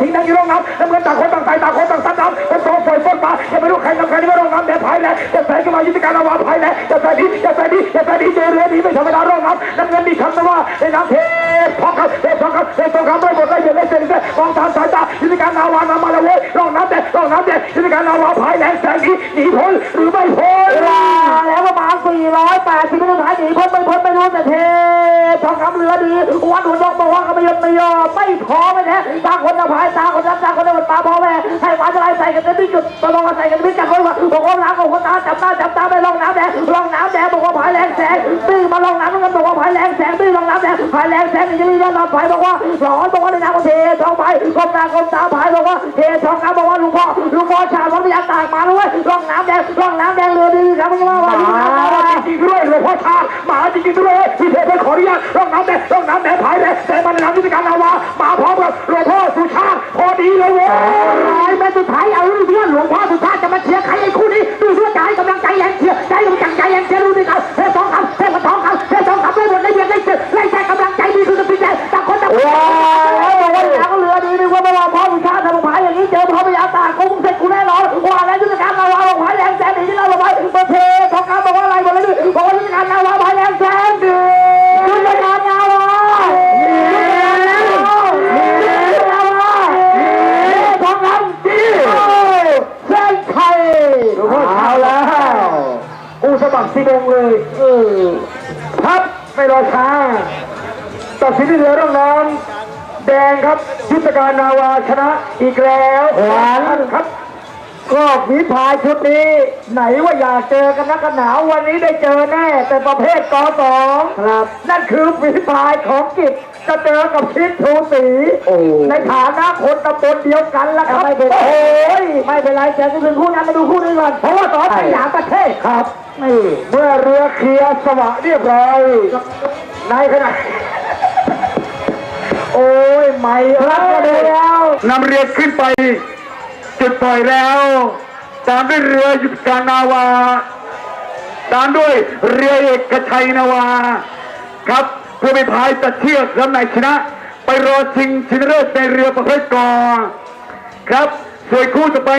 ทิ้งทั้งยี่ร่องน้ำแล้วเหมือนต่างคนต่างใส่ต่างคนต่างซัดน้ำคนสองฝ่ายฟ้นมาจะไม่รู้ใครกับใครในร่องน้ำแต่ภายในจะใส่ขึ้นมายุติการระวางภายในจะใส่ดีจะใส่ดีจะใส่ดีเจเรือดีไม่ธรรมดาร่องน้ำน้ำเงินมีคำว่าในน้ำเทพองคำเทพองคำเทพองคำไม่หมดเลยเดือดเลยเดือดเลยมองตามสายตายุติการนาวานำมาแล้วเว้ยร่องน้ำเด็กร่องน้ำเด็กยุติการนาวาภายในแสงนี้หนีพ้นหรือไม่พ้นแล้วประมาณ4 8 องคำเรือดี วันหัวนกบอกว่าก็ไม่ยอมไม่ยอมไม่พอไม่แท้ตาคนละพายตาคนนั้นตาคนนั้นตาพ่อแม่ให้หวานอะไรใส่กันที่จุดตะลงใส่กันที่จับคนว่าบอกว่าน้ำของคนตาจับตาจับตาไปลองน้ำแดงลองน้ำแดงบอกว่าพายแรงแสงตื้อมาลองน้ำกันบอกว่าพายแรงแสงตื้อลองน้ำแดงพายแรงแสงนี่จะมีนอนพายบอกว่าร้อนบอกว่าในน้ำของเททองพายก้มตาก้มตาพายบอกว่าเททองคำบอกว่าลุงพ่อลุงพ่อชาวัดพยาตากมาเลยลองน้ำแดงลองน้ำแดงเรือดีครับไม่ว่าหมาจริงๆด้วยหล วงพ่อชาหมาจริงๆด้วย กูสมัครสีดงเลย เออครับไม่รอช้า ตัดสินที่เรือร่องน้ำแดงครับ ยุทธการนาวาชนะอีกแล้วหวานครับก็วิพายชุดนี้ ไหนว่าอยากเจอกันนักกันหนาววันนี้ได้เจอแน่ แต่ประเภทกอสองครับ นั่นคือวิพายของกิจจะเจอกับชิดทูสีโอ้ในฐานะคนตำบลเดียวกันละครับ ไม่เป็นไรโอ้ยไม่เป็นไรแต่ก็คือคู่นั้นมาดูคู่นี้ก่อนเพราะว่า สอนสยามประเทศครับนี่เมื่อเรือเคลียร์สวะเรียบร้อย ในขณะโอ้ยไม่รับก็ดูแล้วนำเรือขึ้นไป จุดปล่อยแล้ว ตามด้วยเรือยุทธการนาวา ตามด้วยเรือเอกชัยนาวา ครับเพื่อไปพายตัดเชือกลำไหนชนะ ไปรอชิงชนะเลิศในเรือประเภทกอครับส่วนคู่ต่อไป